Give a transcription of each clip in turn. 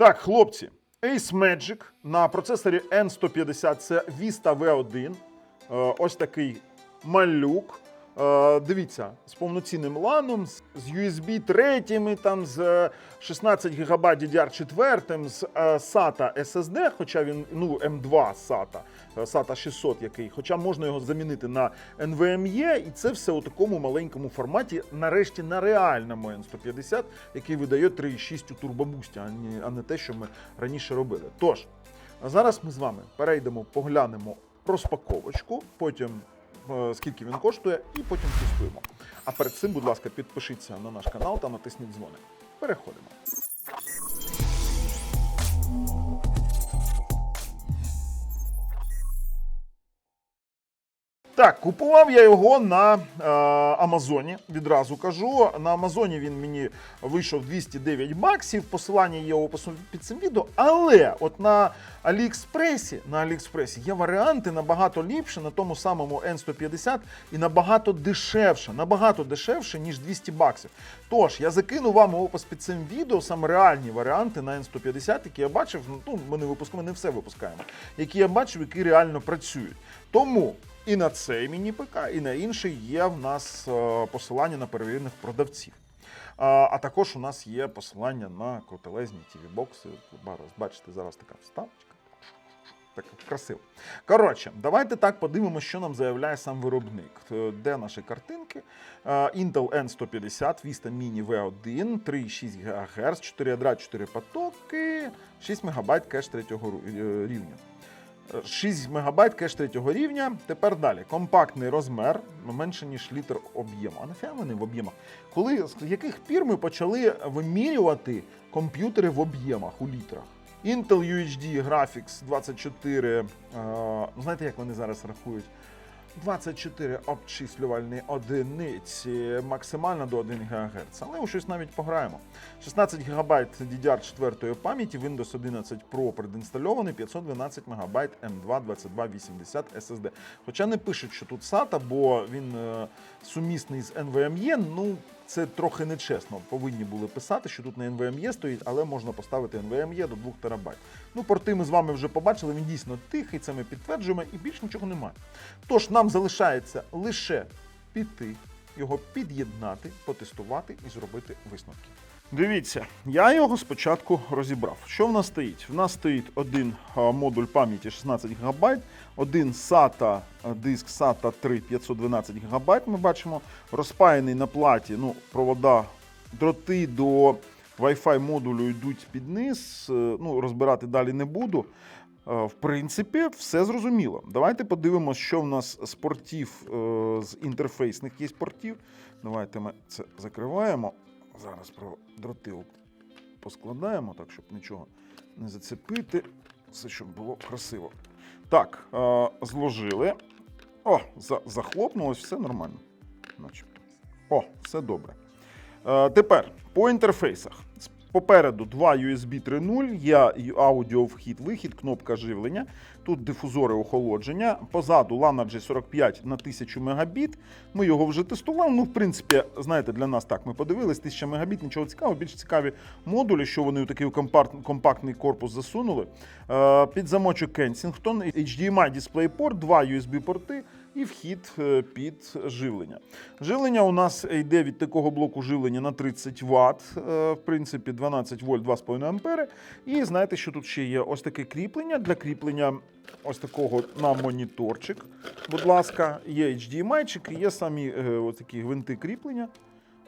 Так, хлопці, Ace Magic на процесорі N150 це Vista V1. Е, Ось такий малюк. Е, Дивіться, з повноцінним ланом, з USB 3, там з е, 16 ГБ DDR4, з е, SATA SSD, хоча він ну, M2 SATA, е, SATA 600 який, хоча можна його замінити на NVMe, і це все у такому маленькому форматі, нарешті на реальному N150, який видає 3,6 у турбобусті, а не, те, що ми раніше робили. Тож, зараз ми з вами перейдемо, поглянемо розпаковочку, потім скільки він коштує, і потім тестуємо. А перед цим, будь ласка, підпишіться на наш канал та натисніть дзвоник. Переходимо. Так, купував я його на е, Амазоні. Відразу кажу. На Амазоні він мені вийшов 209 баксів. Посилання є опису під цим відео. Але от на Аліекспресі, на Аліекспресі є варіанти набагато ліпше на тому самому N150 і набагато дешевше, набагато дешевше, ніж 200 баксів. Тож я закину вам опис під цим відео саме реальні варіанти на N150, які я бачив. Ну, ми не випускаємо, не все випускаємо, які я бачив, які реально працюють. Тому і на цей міні-ПК, і на інший є в нас е, посилання на перевірених продавців. А, також у нас є посилання на крутелезні tv бокси Бачите, зараз така вставочка. Так красиво. Коротше, давайте так подивимося, що нам заявляє сам виробник. Е, Де наші картинки? Е, Intel N150, Vista Mini V1, 3,6 ГГц, 4 ядра, 4 потоки, 6 МБ кеш третього рівня. 6 МБ кеш третього рівня. Тепер далі. Компактний розмір, менше ніж літр об'єму. А нафіга вони в об'ємах? Коли з яких пір ми почали вимірювати комп'ютери в об'ємах у літрах? Intel UHD Graphics 24. е, ну, знаєте, як вони зараз рахують? 24 обчислювальні одиниці, максимально до 1 ГГц. Але у щось навіть пограємо. 16 ГБ DDR4 пам'яті, Windows 11 Pro предінстальований, 512 МБ M2 2280 SSD. Хоча не пишуть, що тут SATA, бо він е, сумісний з NVMe, ну це трохи нечесно. Повинні були писати, що тут не NVMe стоїть, але можна поставити NVMe до 2 ТБ. Ну, порти ми з вами вже побачили, він дійсно тихий, це ми підтверджуємо, і більш нічого немає. Тож нам залишається лише піти, його під'єднати, потестувати і зробити висновки. Дивіться, я його спочатку розібрав. Що в нас стоїть? В нас стоїть один модуль пам'яті 16 ГБ, один SATA, диск SATA 3 512 ГБ. Ми бачимо, розпаяний на платі, ну, провода, дроти до Wi-Fi модулю йдуть під низ. е, Ну, розбирати далі не буду. Е, В принципі, все зрозуміло. Давайте подивимося, що в нас з портів, е, з інтерфейсних є портів. Давайте ми це закриваємо. Зараз про дроти поскладаємо, так, щоб нічого не зацепити. Все, щоб було красиво. Так, е, зложили. О, за- захлопнулось, все нормально. О, все добре. Е, тепер по інтерфейсах. Попереду два USB 3.0, є аудіо вхід-вихід, кнопка живлення. Тут дифузори охолодження. Позаду LAN G45 на 1000 Мбіт. Ми його вже тестували. Ну, в принципі, знаєте, для нас так. Ми подивились, 1000 Мбіт, нічого цікавого. Більш цікаві модулі, що вони у такий компакт- компактний корпус засунули. Е, Під замочок Kensington, HDMI DisplayPort, два USB-порти і вхід е, під живлення. Живлення у нас йде від такого блоку живлення на 30 Вт, е, в принципі, 12 вольт, 2,5 ампери. І знаєте, що тут ще є? Ось таке кріплення для кріплення ось такого на моніторчик. Будь ласка, є HDMI-чик, є самі е, ось такі гвинти кріплення.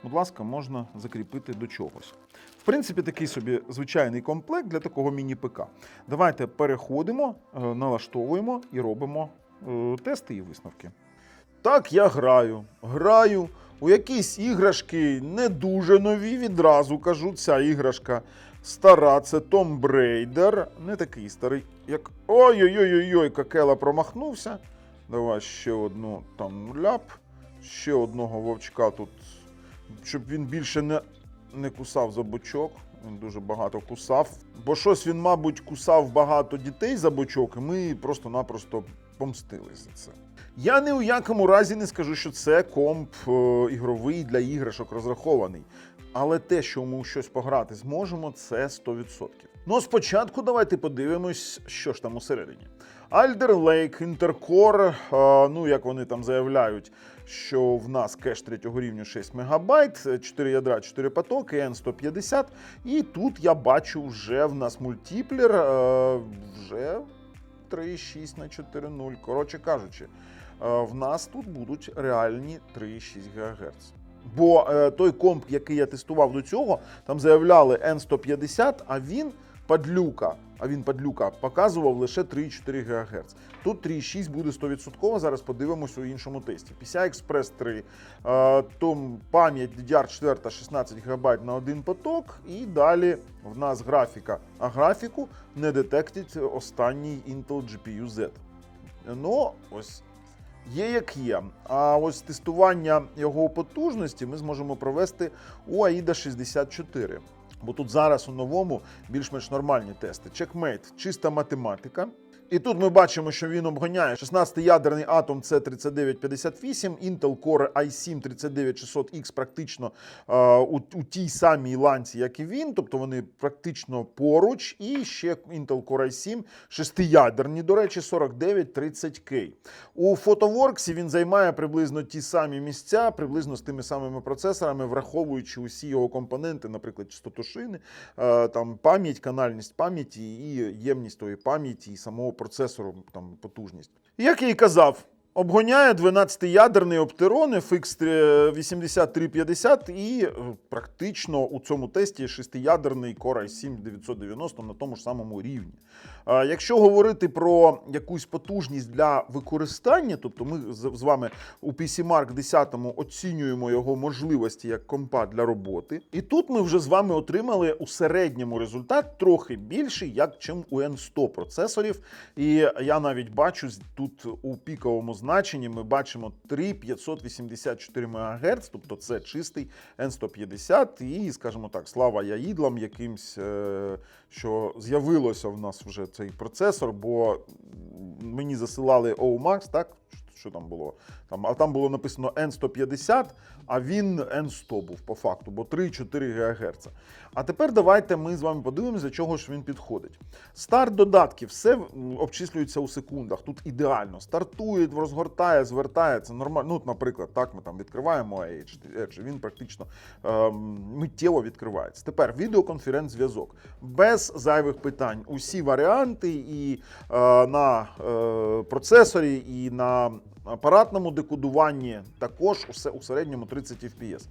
Будь ласка, можна закріпити до чогось. В принципі, такий собі звичайний комплект для такого міні-ПК. Давайте переходимо, налаштовуємо і робимо тести і висновки. Так, я граю. Граю у якісь іграшки не дуже нові, відразу кажу. Ця іграшка стара, це Том Брейдер. Не такий старий, як. Ой-ой-ой-ой, Какела промахнувся. Давай ще одну там ляп, ще одного вовчка тут, щоб він більше не, не кусав за бочок. Він дуже багато кусав. Бо щось він, мабуть, кусав багато дітей за бочок, і ми просто-напросто помстились за це. Я ні у якому разі не скажу, що це комп е, ігровий для іграшок розрахований. Але те, що ми щось пограти зможемо, це 100%. Ну, спочатку давайте подивимось, що ж там усередині. Lake, Intercore, е, ну як вони там заявляють, що в нас кеш третього рівня 6 МБ, 4 ядра, 4 потоки, N150. І тут я бачу вже в нас мультиплер, е, 3,6 на 4,0. Коротше кажучи, е, в нас тут будуть реальні 3,6 ГГц. Бо е, той комп, який я тестував до цього, там заявляли N150, а він падлюка. А він падлюка показував лише 3,4 ГГц. Тут 3,6 буде 100%. Зараз подивимось у іншому тесті. PCI Express 3, е, том пам'ять DDR4 16 ГБ на один поток. І далі в нас графіка. А графіку не детектить останній Intel GPU Z. Ну, ось Є як є. А ось тестування його потужності ми зможемо провести у AIDA 64. Бо тут зараз у новому більш-менш нормальні тести. Чекмейт, – чиста математика. І тут ми бачимо, що він обганяє 16-ядерний Atom C3958, Intel Core i7 39600X практично е, у, у тій самій ланці, як і він, тобто вони практично поруч. І ще Intel Core i7 шестиядерні, до речі, 4930K. У Photoworks він займає приблизно ті самі місця, приблизно з тими самими процесорами, враховуючи усі його компоненти, наприклад, частотошини, е, там пам'ять, канальність пам'яті і ємність тої пам'яті і самого процесору, там потужність. Як я і казав. Обгоняє 12-ядерний Opteron FX 8350 і е, практично у цьому тесті 6-ядерний Core i7 990 на тому ж самому рівні. Якщо говорити про якусь потужність для використання, тобто ми з вами у PC Mark 10 оцінюємо його можливості як компа для роботи. І тут ми вже з вами отримали у середньому результат трохи більший, як чим у N100 процесорів. І я навіть бачу тут у піковому значенні ми бачимо 3,584 МГц, тобто це чистий N150, і, скажімо так, слава яїдлам якимсь, е, що з'явилося в нас вже цей процесор, бо мені засилали OMAX, так? Що там було? Там, а там було написано N150, а він N100 був по факту, бо 3-4 ГГц. А тепер давайте ми з вами подивимося, для чого ж він підходить. Старт додатків, все обчислюється у секундах. Тут ідеально. Стартує, розгортає, звертає. Це нормально. Ну, наприклад, так ми там відкриваємо Edge, він практично ем, миттєво відкривається. Тепер відеоконференц-зв'язок. Без зайвих питань. Усі варіанти і е, на е, процесорі, і на апаратному декодуванні також усе у середньому 30 FPS.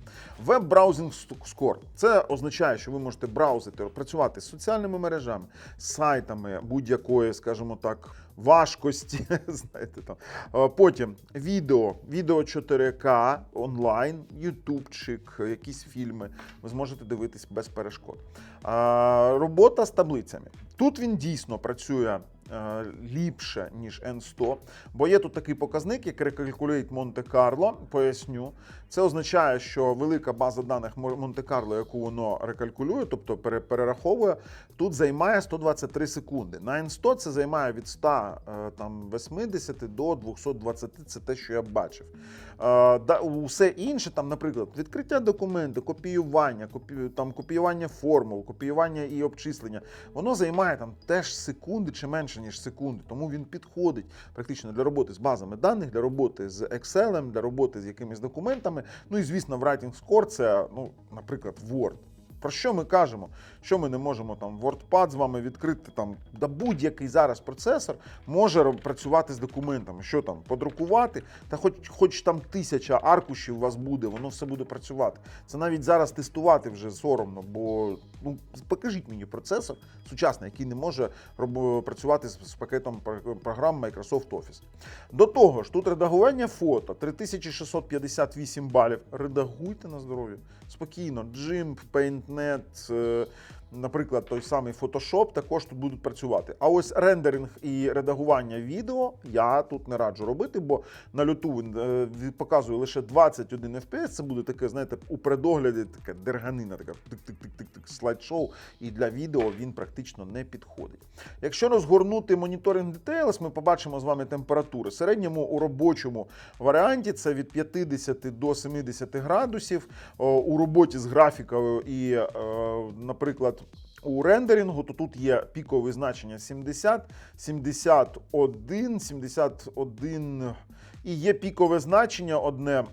Веб-браузинг скор. Це означає, що ви можете браузити, працювати з соціальними мережами, сайтами будь-якої, скажімо так, важкості. Знаєте, там. Е, Потім відео, відео 4К онлайн, ютубчик, якісь фільми. Ви зможете дивитись без перешкод. Робота з таблицями. Тут він дійсно працює е, ліпше, ніж N100, бо є тут такий показник, як Monte Carlo. Поясню. Це означає, що велика база даних Монте Карло, яку воно рекалькулює, тобто перераховує, тут займає 123 секунди. На N100 це займає від 100 е, там, 80 до 220, це те, що я бачив. Е, усе інше, там, наприклад, відкриття документу, копіювання, копі, там, копіювання формул, копіювання і обчислення, воно займає там теж секунди чи менше, ніж секунди. Тому він підходить практично для роботи з базами даних, для роботи з Excel, для роботи з якимись документами. Ну і звісно, в Writing Score це, ну, наприклад, Word. Про що ми кажемо? Що ми не можемо там WordPad з вами відкрити там да будь-який зараз процесор може працювати з документами. Що там, подрукувати, та хоч, хоч там тисяча аркушів у вас буде, воно все буде працювати. Це навіть зараз тестувати вже соромно, бо ну покажіть мені процесор сучасний, який не може роб- працювати з, з пакетом програм Microsoft Office. До того ж, тут редагування фото 3658 балів. Редагуйте на здоров'я. Спокійно, GIMP, PaintNet, е, наприклад, той самий Photoshop, також тут будуть працювати. А ось рендеринг і редагування відео я тут не раджу робити, бо на люту він е, показує лише 21 FPS. Це буде таке, знаєте, у предогляді така дерганина, така тик-тик-тик-тик слайд-шоу. І для відео він практично не підходить. Якщо розгорнути моніторинг Details, ми побачимо з вами температури. Середньому у робочому варіанті це від 50 до 70 градусів. У роботі з графікою і, е, наприклад, у рендерингу, то тут є пікове значення 70, 71, 71 і є пікове значення одне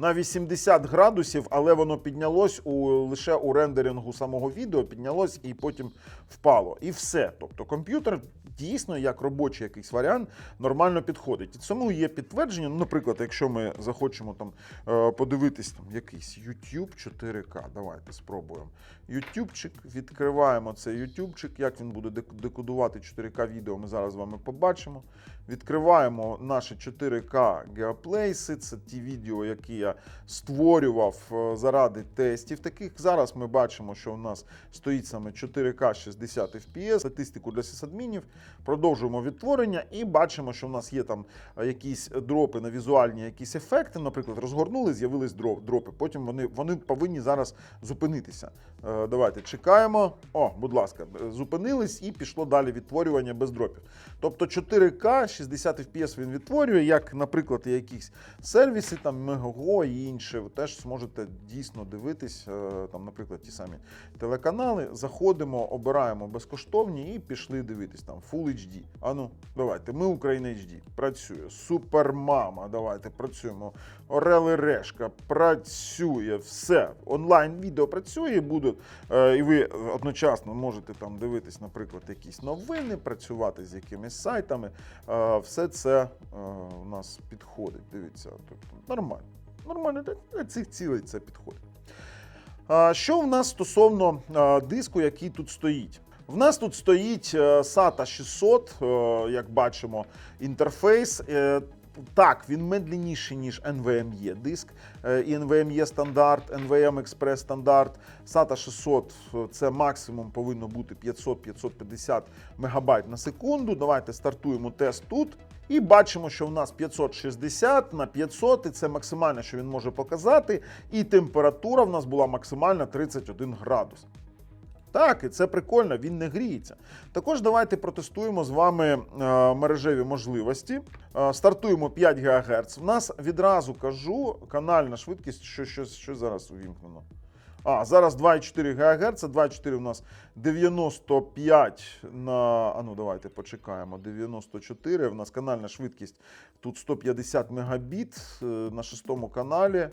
на 80 градусів, але воно піднялось у, лише у рендерінгу самого відео, піднялось і потім впало. І все. Тобто комп'ютер дійсно, як робочий якийсь варіант, нормально підходить. І цьому є підтвердження. Ну, наприклад, якщо ми захочемо там е, подивитись там якийсь YouTube 4К, давайте спробуємо. YouTubeчик, відкриваємо цей YouTubeчик, як він буде декодувати 4К відео, ми зараз з вами побачимо. Відкриваємо наші 4К геоплейси. Це ті відео, які я створював е, заради тестів. Таких зараз ми бачимо, що у нас стоїть саме 4К 60 FPS, статистику для сисадмінів. Продовжуємо відтворення і бачимо, що в нас є там е, якісь дропи на візуальні якісь ефекти. Наприклад, розгорнули, з'явились дропи. Потім вони, вони повинні зараз зупинитися. Е, Давайте чекаємо. О, будь ласка, зупинились і пішло далі відтворювання без дропів. Тобто 4К 60 FPS він відтворює, як, наприклад, якісь сервіси, там Megogo і інше. Ви теж зможете дійсно дивитись, е, там, наприклад, ті самі телеканали. Заходимо, обираємо безкоштовні і пішли дивитись там Full HD. Ану, давайте. Ми Україна HD. Працює. Супермама. Давайте працюємо. Орел і Решка працює. Все. Онлайн відео працює, будуть. Е, і ви одночасно можете там дивитись, наприклад, якісь новини, працювати з якимись сайтами. Е, все це е, у нас підходить. Дивіться, тобто нормально. Нормально для- цих цілей це підходить. Що в нас стосовно диску, який тут стоїть? В нас тут стоїть е, SATA 600, е, як бачимо, інтерфейс. Е, Так, він медленніший, ніж NVMe диск. Е, І NVMe стандарт, NVM Express стандарт. SATA 600 е, це максимум повинно бути 500-550 мегабайт на секунду. Давайте стартуємо тест тут. І бачимо, що в нас 560 на 500, і це максимальне, що він може показати. І температура в нас була максимальна 31 градус. Так, і це прикольно, він не гріється. Також давайте протестуємо з вами е, мережеві можливості. Е, стартуємо 5 ГГц. В нас відразу кажу канальна швидкість, що, що, що зараз увімкнено. А, зараз 2,4 ГГц, 2,4 у нас 95 на. А ну давайте почекаємо. 94. У нас канальна швидкість тут 150 мегабіт е, на шестому каналі.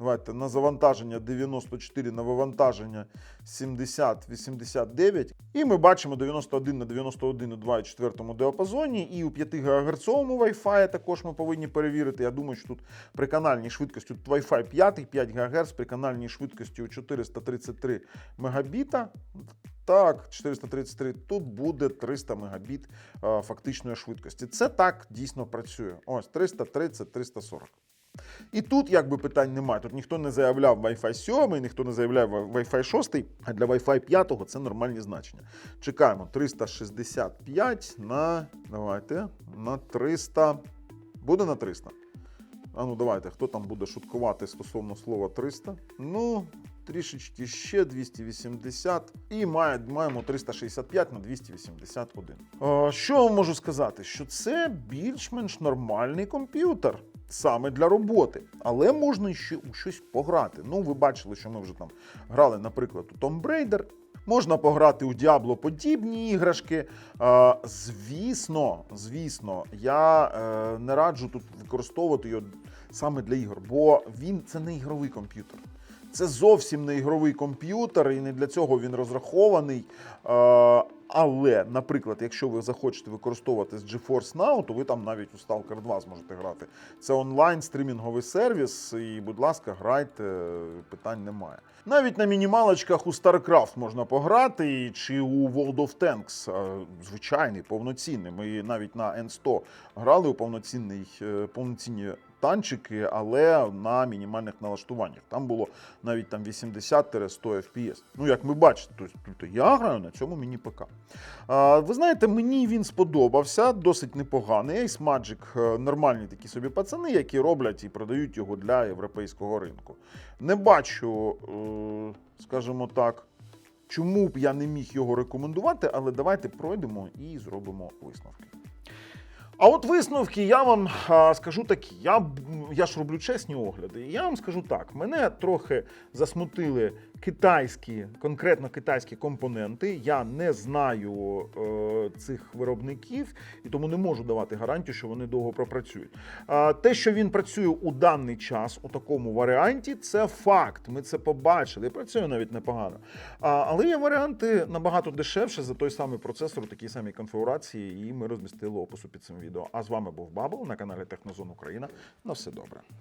Давайте на завантаження 94, на вивантаження 70-89. І ми бачимо 91 на 91 у 2,4 діапазоні. І у 5 ГГц Wi-Fi також ми повинні перевірити. Я думаю, що тут при канальній швидкості тут Wi-Fi 5, 5 ГГц, при канальній швидкості у 433 Мегабіта. Так, 433, тут буде 300 мегабіт е, фактичної швидкості. Це так дійсно працює. Ось 330, 340. І тут якби питань немає. Тут ніхто не заявляв Wi-Fi 7, ніхто не заявляв Wi-Fi 6, а для Wi-Fi 5 це нормальні значення. Чекаємо 365 на давайте на 300. Буде на 300. А ну давайте, хто там буде шуткувати стосовно слова 300? Ну, трішечки ще 280 і має, маємо 365 на 281. Е, що можу сказати? Що це більш-менш нормальний комп'ютер. Саме для роботи, але можна ще у щось пограти. Ну, ви бачили, що ми вже там грали, наприклад, у Tomb Raider. Можна пограти у Diablo подібні іграшки. Е, звісно, звісно, я е, не раджу тут використовувати його саме для ігор, бо він це не ігровий комп'ютер. Це зовсім не ігровий комп'ютер, і не для цього він розрахований. Е, але, наприклад, якщо ви захочете використовувати з GeForce Now, то ви там навіть у Stalker 2 зможете грати. Це онлайн стрімінговий сервіс, і, будь ласка, грайте, питань немає. Навіть на мінімалочках у StarCraft можна пограти, чи у World of Tanks, звичайний, повноцінний. Ми навіть на N100 грали у повноцінний, е, повноцінні танчики, але на мінімальних налаштуваннях. Там було навіть там 80-100 FPS. Ну, як ви бачите, тобто я граю на цьому міні-ПК. А, ви знаєте, мені він сподобався, досить непоганий. Ace Magic е, нормальні такі собі пацани, які роблять і продають його для європейського ринку. Не бачу, е, скажімо так, чому б я не міг його рекомендувати, але давайте пройдемо і зробимо висновки. А от висновки я вам а, скажу такі: я, я ж роблю чесні огляди. Я вам скажу так: мене трохи засмутили китайські, конкретно китайські компоненти. Я не знаю е, цих виробників і тому не можу давати гарантію, що вони довго пропрацюють. А, те, що він працює у даний час у такому варіанті, це факт. Ми це побачили. І працює навіть непогано. А, але є варіанти набагато дешевше за той самий процесор, у такій самій конфігурації, і ми розмістили опису під цим відео. А з вами був Бабл на каналі Технозон Україна. На все добре.